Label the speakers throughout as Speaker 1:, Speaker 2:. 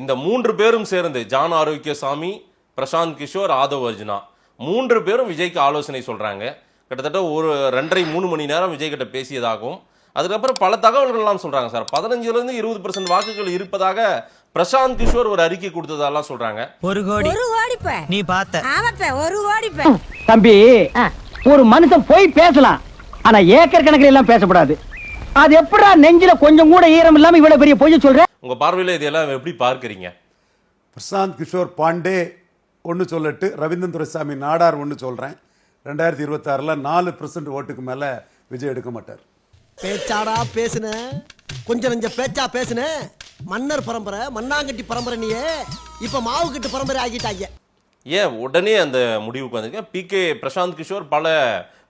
Speaker 1: இந்த மூன்று பேரும் சேர்ந்து ஜான் ஆரோக்கியசாமி பிரசாந்த் கிஷோர் ஆதவ் அர்ஜுனா. மூன்று பேரும் விஜய்க்கு ஆலோசனை சொல்றாங்க. கிட்டத்தட்ட ஒரு ரெண்டரை மூணு மணி நேரம் விஜய் கிட்ட பேசியதாகவும் அதுக்கப்புறம் பல தகவல்கள்லாம் சொல்றாங்க சார். பதினஞ்சுல இருந்து இருபது பர்சன்ட் வாக்குகள் இருப்பதாக பிரசாந்த் கிஷோர் ஒரு அறிக்கை கொடுத்ததெல்லாம் சொல்றாங்க.
Speaker 2: ஒரு கோடி.
Speaker 3: ஒரு ஓடிப்ப
Speaker 2: நீ பார்த்த.
Speaker 3: ஆமாப்ப ஒரு ஓடிப்ப
Speaker 4: தம்பி ஒரு மனுஷன் போய் பேசலாம் ஆனா ஏக்கர் கணக்கில் எல்லாம் பேசக்கூடாது அது எப்படா நெஞ்சில கொஞ்சம் கூட ஈரம் இல்லாம இவ்வளவு பெரிய பொய்ய சொல்ற?
Speaker 1: உங்க பார்வையில இதெல்லாம் எப்படி பார்க்கறீங்க?
Speaker 5: பிரசாந்த் கிஷோர் பாண்டே ஒன்று சொல்லட்டு ரவீந்திரன் துரைசாமி நாடார் ஒன்று சொல்கிறேன் ரெண்டாயிரத்தி இருபத்தாறில் நாலு பர்சன்ட் ஓட்டுக்கு மேலே விஜய் எடுக்க மாட்டார்.
Speaker 6: பேச்சாடா பேசுன? கொஞ்சம் நெஞ்ச பேச்சா பேசுன? மன்னர் பரம்பரை மண்ணாங்கட்டி பரம்பரை நீயே. இப்ப மாவு கட்டு பரம்பரை ஆகிட்டாங்க
Speaker 1: ஏன் உடனே அந்த முடிவுக்கு வந்திருக்க பி கே பிரசாந்த் கிஷோர் பல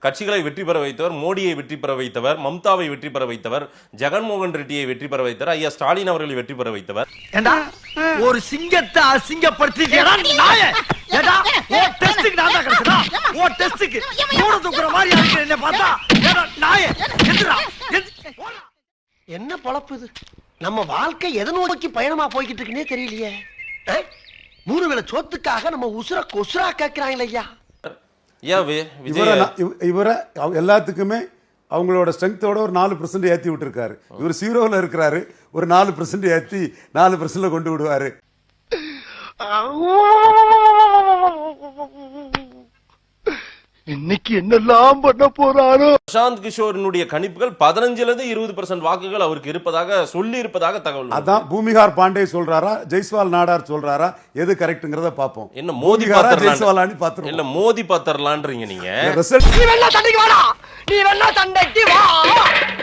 Speaker 1: கட்சிகளை வெற்றி பெற வைத்தவர் மோடியை வெற்றி பெற வைத்தவர் மம்தாவை வெற்றி பெற வைத்தவர் ஜெகன்மோகன் ரெட்டியை வெற்றி பெற வைத்தவர் ஐயா ஸ்டாலின் அவர்களை வெற்றி பெற வைத்தவர்.
Speaker 6: ஒரு சிங்கத்தை என்ன பார்த்தா? ஏடா நாய! எந்திரா! எந்தி- போடா. என்ன பொழப்பு இது? நம்ம வாழ்க்கை எதை நோக்கி பயணமா போய்கிட்டு இருக்குன்னே தெரியலையே? மூணு வேளை சோத்துக்காக நம்ம உசுர கொசுரா கேட்கிறாங்களே ஐயா.
Speaker 1: ஏன்
Speaker 5: இவரை
Speaker 1: விஜய்?
Speaker 5: நான் இவ- இவரை அவ- எல்லாத்துக்குமே அவங்களோட ஸ்ட்ரென்த்தோட ஒரு நாலு பர்சன்ட் ஏற்றி விட்டுருக்காரு. இவர் ஜீரோவில் இருக்கிறாரு. ஒரு நாலு பர்சன்ட் ஏற்றி நாலு பர்சன்ட்ல கொண்டு விடுவாரு.
Speaker 6: இன்னைக்கு என்னெல்லாம் பண்ண போறாரோ?
Speaker 1: பிரசாந்த் கிஷோரினுடைய கணிப்புகள் பதினஞ்சுல இருந்து இருபது பர்சன்ட் வாக்குகள் அவருக்கு இருப்பதாக சொல்லி இருப்பதாக தகவல்.
Speaker 5: அதான் பூமிகார் பாண்டே சொல்றாரா? ஜெய்ஸ்வால் நாடார் சொல்றாரா? எது கரெக்ட்ங்கிறத பார்ப்போம்
Speaker 1: என்ன மோதி
Speaker 5: ஜெய்ஸ்வாலான்னு
Speaker 1: இல்ல
Speaker 5: பார்த்துருவோம்
Speaker 1: மோதி பாத்திரலான்றீங்க நீங்க?
Speaker 5: ரிசல்ட்
Speaker 6: நீ வேணா சண்டைக்கு வாடா. நீ வேணா சண்டைக்கு வா.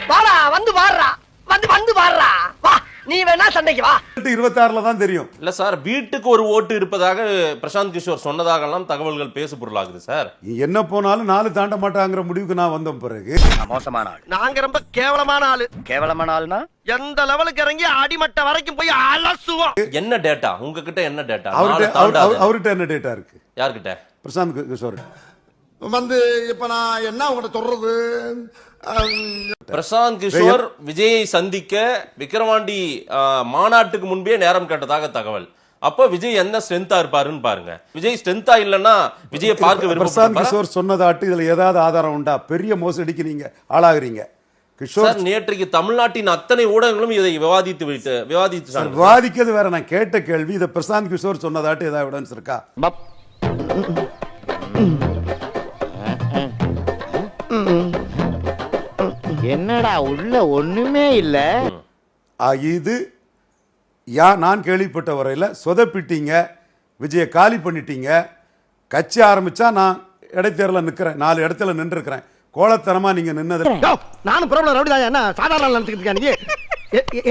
Speaker 6: வாடா வந்து வாடுறா. வந்து வந்து வாடுறா. வா. நீ வேணா சண்டைக்கு வா.
Speaker 5: இருபத்தாறுல தான் தெரியும்.
Speaker 1: இல்ல சார் வீட்டுக்கு ஒரு ஓட்டு இருப்பதாக பிரசாந்த் கிஷோர் சொன்னதாகலாம் தகவல்கள் பேசு பொருளாகுது சார்.
Speaker 5: நீ என்ன போனாலும் நாலு தாண்ட மாட்டாங்கிற முடிவுக்கு நான் வந்த பிறகு.
Speaker 7: மோசமான ஆள்.
Speaker 6: நாங்க ரொம்ப கேவலமான ஆளு.
Speaker 7: கேவலமான ஆள்னா?
Speaker 6: எந்த லெவலுக்கு இறங்கி அடிமட்ட வரைக்கும் போய் அலசுவோம்.
Speaker 1: என்ன டேட்டா உங்ககிட்ட என்ன டேட்டா
Speaker 5: அவர்கிட்ட அவர்- அவர்- அவர்கிட்ட என்ன டேட்டா இருக்கு?
Speaker 1: யார்கிட்ட?
Speaker 5: பிரசாந்த் கிஷோர்
Speaker 8: வந்து இப்ப நான் என்ன உங்கள்ட்ட சொல்றது?
Speaker 1: பிரசாந்த் கிஷோர் விஜயை சந்திக்க விக்கிரவாண்டி ஆ, மாநாட்டுக்கு முன்பே நேரம் கேட்டதாக தகவல். அப்ப விஜய் என்ன ஸ்ட்ரென்த்தா இருப்பாருன்னு பாருங்க. விஜய் ஸ்ட்ரென்த்தா இல்லன்னா விஜயை பார்க்க
Speaker 5: பிரசாந்த் கிஷோர் சொன்னதாட்டு இதுல ஏதாவது ஆதாரம் உண்டா? பெரிய மோசடிக்கு நீங்க ஆளாகிறீங்க. கிஷோர்
Speaker 1: சார் நேற்றைக்கு தமிழ்நாட்டின் அத்தனை ஊடகங்களும் இதை விவாதித்து வைத்து விவாதித்து
Speaker 5: விவாதிக்கிறது வேற நான் கேட்ட கேள்வி இதை பிரசாந்த் கிஷோர் சொன்னதாட்டு ஏதாவது எவிடன்ஸ் இருக்கா?
Speaker 7: என்னடா உள்ள ஒண்ணுமே இல்ல.
Speaker 5: இது யா நான் கேள்விப்பட்ட வரையில சொதப்பிட்டீங்க விஜய காலி பண்ணிட்டீங்க. கட்சி ஆரம்பிச்சா நான் இடைத்தேர்தல நிக்கிறேன் நாலு இடத்துல நின்றுருக்கிறேன். கோலத்தனமா நீங்க நின்னது
Speaker 6: நானும் பிரபல ரவுடிதான் என்ன? சாதாரண நினைச்சுக்கிட்டு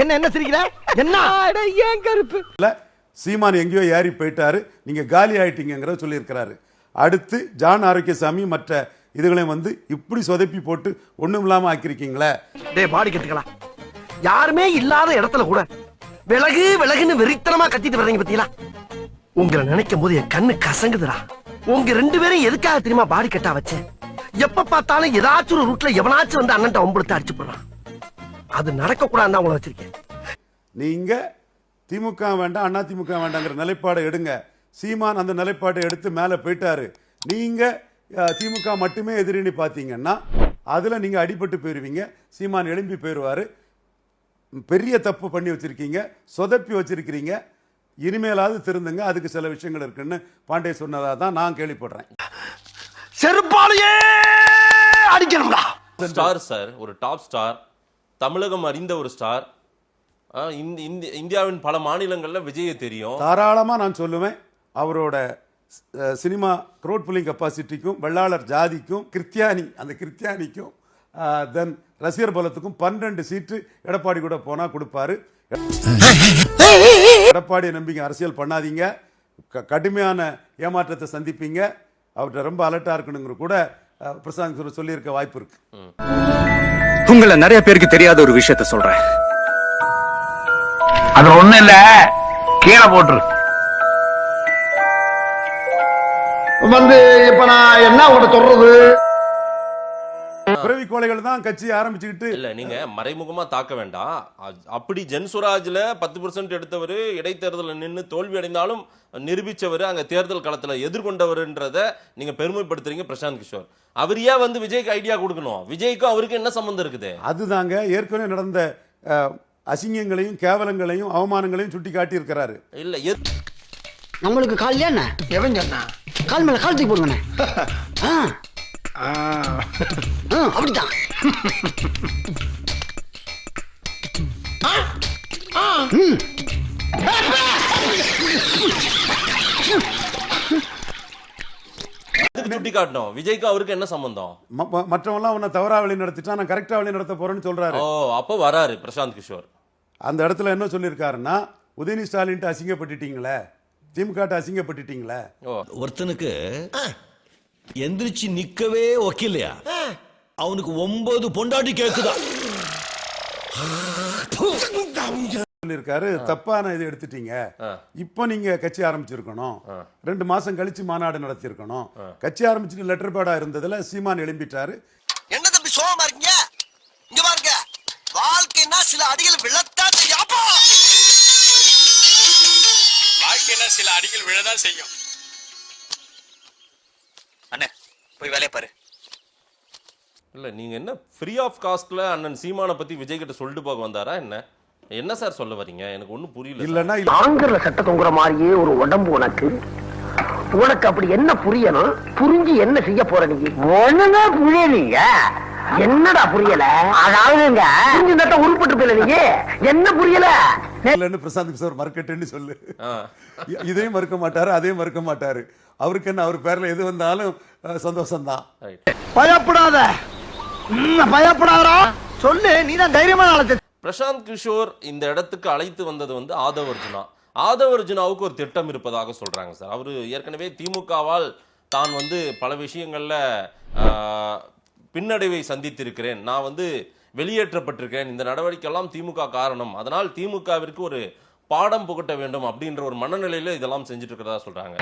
Speaker 6: என்ன என்ன சிரிக்கிற? என்ன? ஏன் கருப்பு?
Speaker 5: இல்ல சீமான் எங்கேயோ ஏறி போயிட்டாரு நீங்க காலி ஆயிட்டீங்கிறத சொல்லியிருக்கிறாரு. அடுத்து ஜான் ஆரோக்கியசாமி மற்ற இதுகளையும் வந்து இப்படி சொதப்பி போட்டு ஒண்ணும் இல்லாம ஆக்கியிருக்கீங்களே?
Speaker 6: டேய் பாடி கட்டுக்கலாம் யாருமே இல்லாத இடத்துல கூட விலகு விலகுன்னு வெறித்தனமா கத்திட்டு வர்றீங்க பத்தீங்களா உங்களை நினைக்கும் போது என் கண்ணு கசங்குதுடா. உங்க ரெண்டு பேரும் எதுக்காக தெரியுமா பாடி கட்டா வச்சேன் எப்ப பார்த்தாலும் ஏதாச்சும் ஒரு ரூட்ல எவனாச்சும் வந்து அண்ணன் ஒம்பளுத்து அடிச்சு போடுறான். அது நடக்க கூடாதுன்னு உங்களை வச்சிருக்கேன்.
Speaker 5: நீங்க திமுக வேண்டாம் அண்ணா திமுக வேண்டாங்கிற நிலைப்பாடை எடுங்க. சீமான் அந்த நிலைப்பாட்டை எடுத்து மேலே போயிட்டாரு. நீங்க திமுக மட்டுமே எதிரின்னு பார்த்தீங்கன்னா அதுல நீங்க அடிபட்டு போயிருவீங்க. சீமான் எழும்பி போயிடுவாரு பெரிய தப்பு பண்ணி வச்சிருக்கீங்க. சொதப்பி வச்சிருக்கிறீங்க. இனிமேலாவது திருந்துங்க. அதுக்கு சில விஷயங்கள் இருக்குன்னு பாண்டே சொன்னதா தான் நான் கேள்விப்படுறேன்.
Speaker 6: செருப்பாலேயே! அடிக்கணும்டா.
Speaker 1: ஸ்டார் சார் ஒரு டாப் ஸ்டார் தமிழகம் அறிந்த ஒரு ஸ்டார் ஆ, இந்த- இந்த- இந்தியாவின் பல மாநிலங்கள்ல விஜயை தெரியும்.
Speaker 5: தாராளமா நான் சொல்லுவேன். அவரோட சினிமா க்ரோட் புல்லிங் கெப்பாசிட்டிக்கும் வெள்ளாளர் ஜாதிக்கும் கிறிஸ்டியானி அந்த கிறிஸ்டியானிக்கும் தென் ரசிகர் பலத்துக்கும் பன்னெண்டு சீட்டு எடப்பாடி கூட போனா கொடுப்பாரு. எடப்பாடியை நம்பிக்கை அரசியல் பண்ணாதீங்க. க- கடுமையான ஏமாற்றத்தை சந்திப்பீங்க. அவர்கிட்ட ரொம்ப அலர்ட்டா இருக்கணுங்கிற கூட பிரசாந்த் கிஷோர் சொல்லியிருக்க வாய்ப்பு இருக்கு.
Speaker 9: உங்களை நிறைய பேருக்கு தெரியாத ஒரு விஷயத்த சொல்றேன்.
Speaker 8: அது ஒண்ணு இல்ல. கீழே போட்டுரு. வந்து இப்ப நான் என்ன உங்கள்ட்ட சொல்றது?
Speaker 5: பிறவி கோழைகள் தான் கட்சி ஆரம்பிச்சுக்கிட்டு
Speaker 1: இல்ல நீங்க மறைமுகமா தாக்க வேண்டாம். அப்படி ஜென்சுராஜ்ல பத்து பெர்சன்ட் எடுத்தவர் இடைத்தேர்தலில் நின்னு தோல்வி அடைந்தாலும் நிரூபிச்சவர் அங்க தேர்தல் களத்துல எதிர்கொண்டவர்ன்றத நீங்க பெருமைப்படுத்துறீங்க பிரசாந்த் கிஷோர். அவர் ஏன் வந்து விஜய்க்கு ஐடியா கொடுக்கணும்? விஜய்க்கும் அவருக்கு என்ன சம்பந்தம் இருக்குது?
Speaker 5: அதுதாங்க ஏற்கனவே நடந்த அசிங்கங்களையும் கேவலங்களையும் அவமானங்களையும் சுட்டி காட்டியிருக்கிறாரு
Speaker 1: இல்ல எத்-
Speaker 4: நம்மளுக்கு கால் என்ன?
Speaker 7: எவன் சொன்னா
Speaker 4: கால் மேல கால் தூக்கி போடுங்கண்ணே.
Speaker 1: சுட்டி காட்டணும்? விஜய்க்கும் அவருக்கு என்ன சம்பந்தம்?
Speaker 5: ம- ம- மற்றவன்லாம் உன்னை தவறா வழி நடத்திட்டா நான் கரெக்டா வழி நடத்த போறேன்னு சொல்றாரு.
Speaker 1: ஓ அப்போ வராரு பிரசாந்த் கிஷோர்.
Speaker 5: அந்த இடத்துல என்ன சொல்லியிருக்காருன்னா உதயநிதி ஸ்டாலின்ட்டு அசிங்கப்பட்டுட்டீங்களே. திமுக அசிங்கப்பட்டுட்டீங்களே?
Speaker 2: ஒருத்தனுக்கு எந்திரிச்சு நிக்கவே ஒக்கில்லையா அவனுக்கு ஒன்பது பொண்டாட்டி கேக்குதா?
Speaker 5: சொல்லியிருக்காரு தப்பான இது எடுத்துட்டீங்க. இப்போ நீங்க கட்சி ஆரம்பிச்சிருக்கணும். ரெண்டு மாசம் கழிச்சு மாநாடு நடத்தியிருக்கணும் கட்சி ஆரம்பிச்சுட்டு லெட்டர் பேடா இருந்ததுல சீமான் எழும்பிட்டாரு.
Speaker 6: என்ன தம்பி சோகமா இருக்கீங்க? இங்க பாருங்க. வாழ்க்கைன்னா சில அடிகள் விழத்தான்
Speaker 9: வாழ்க்கையில சில அடிகள் விழதான் செய்யும். அண்ணே போய் வேலையை பாரு.
Speaker 1: இல்ல நீங்க என்ன ஃப்ரீ ஆஃப் காஸ்ட்ல அண்ணன் சீமானை பத்தி விஜய் கிட்ட சொல்லிட்டு போக வந்தாரா என்ன? என்ன சார் சொல்ல வரீங்க? எனக்கு ஒண்ணும் புரியல.
Speaker 5: இல்லைன்னா இல்ல
Speaker 7: ஆங்கில சட்ட தொங்குற மாதிரியே ஒரு உடம்பு உனக்கு. உனக்கு அப்படி என்ன புரியணும்? புரிஞ்சு என்ன செய்ய போற நீ? ஒண்ணுங்க புரியலீங்க. என்னடா புரியல? அதாவதுங்க. புரிஞ்சு நட்ட உருப்பட்டு போயில நீங்க என்ன புரியல?
Speaker 5: இல்லைன்னு பிரசாந்த் கிஷோர் மறுக்கட்டுன்னு சொல்லு. இதையும் மறுக்க மாட்டாரு அதையும் மறுக்க மாட்டாரு. அவருக்கு என்ன அவர் பேர்ல எது வந்தாலும் சந்தோஷம் தான்
Speaker 1: Right.
Speaker 6: பயப்படாத. பயப்படாதா சொல்லு நீ தான் தைரியமான ஆளு
Speaker 1: பிரசாந்த் கிஷோர் இந்த இடத்துக்கு அழைத்து வந்தது வந்து ஆதவ் அர்ஜுனா. ஆதவ் அர்ஜுனாவுக்கு ஒரு திட்டம் இருப்பதாக சொல்றாங்க சார். அவர் ஏற்கனவே திமுகவால் தான் வந்து பல விஷயங்கள்ல ஆஹ், பின்னடைவை சந்தித்திருக்கிறேன். நான் வந்து வெளியேற்றப்பட்டிருக்கேன். இந்த நடவடிக்கையெல்லாம் திமுக காரணம். அதனால் திமுகவிற்கு ஒரு பாடம் புகட்ட வேண்டும் அப்படின்ற ஒரு மனநிலையில இதெல்லாம் செஞ்சுட்டு இருக்கிறதா சொல்றாங்க.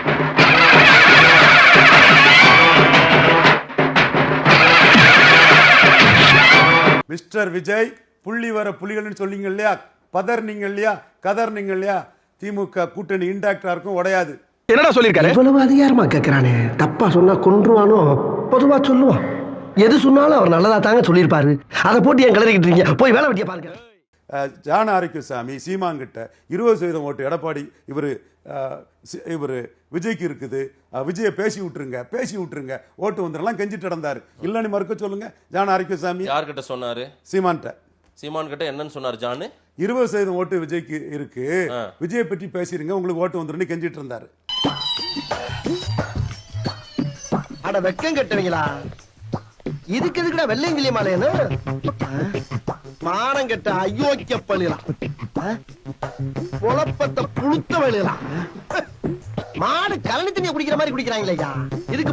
Speaker 5: மிஸ்டர் விஜய் புள்ளி வர புலிகள்னு சொன்னீங்க இல்லையா? பதர்னீங்க இல்லையா? கதர்னீங்க இல்லையா? திமுக கூட்டணி இன்டாக்டா இருக்கும் உடையாது.
Speaker 6: என்னடா சொல்லிருக்காரு
Speaker 3: இவ்வளவு அதிகாரமா கேக்குறானே. தப்பா சொன்னா கொன்றுவானோ? பொதுவா சொல்லுவான். எது சொன்னாலும் அவர் நல்லதா தாங்க சொல்லியிருப்பாரு. அதை போட்டு என் கிளறிக்கிட்டு இருக்கீங்க? போய் வேலை வெட்டிய பாருங்க.
Speaker 5: ஜான ஆரோக்கியசாமி சீமாங்கிட்ட இருபது சதவீதம் ஓட்டு எடப்பாடி இவர் இவர் விஜய்க்கு இருக்குது. விஜயை பேசி விட்டுருங்க பேசி விட்டுருங்க. ஓட்டு வந்துடலாம் கெஞ்சிட்டு நடந்தாரு. இல்லைன்னு மறுக்க சொல்லுங்க ஜான ஆரோக்கியசாமி
Speaker 1: யார்கிட்ட சொன்னாரு?
Speaker 5: சீமான்ட்ட
Speaker 1: சீமான் கிட்ட என்னன்னு சொன்னார் ஜானு?
Speaker 5: இருபது சதவீதம் ஓட்டு விஜய்க்கு இருக்கு. விஜயை பற்றி பேசிருங்க உங்களுக்கு ஓட்டு வந்துடும் கெஞ்சிட்டு இருந்தாரு.
Speaker 3: அட வெக்கம் கட்டுவீங்களா? இதுக்கு எதுக்குடா வெள்ளையங்கிலி மாலையன்னு மானம் கெட்ட அயோக்கிய பள்ளிலாம் குழப்பத்தை புழுத்த வழியலாம் மாடு கலனி தண்ணியை குடிக்கிற மாதிரி குடிக்கிறாங்களே இதுக்கு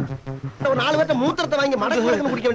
Speaker 3: ஒரு நாலு பேர்த்த மூத்திரத்தை வாங்கி மடங்கு குடிக்க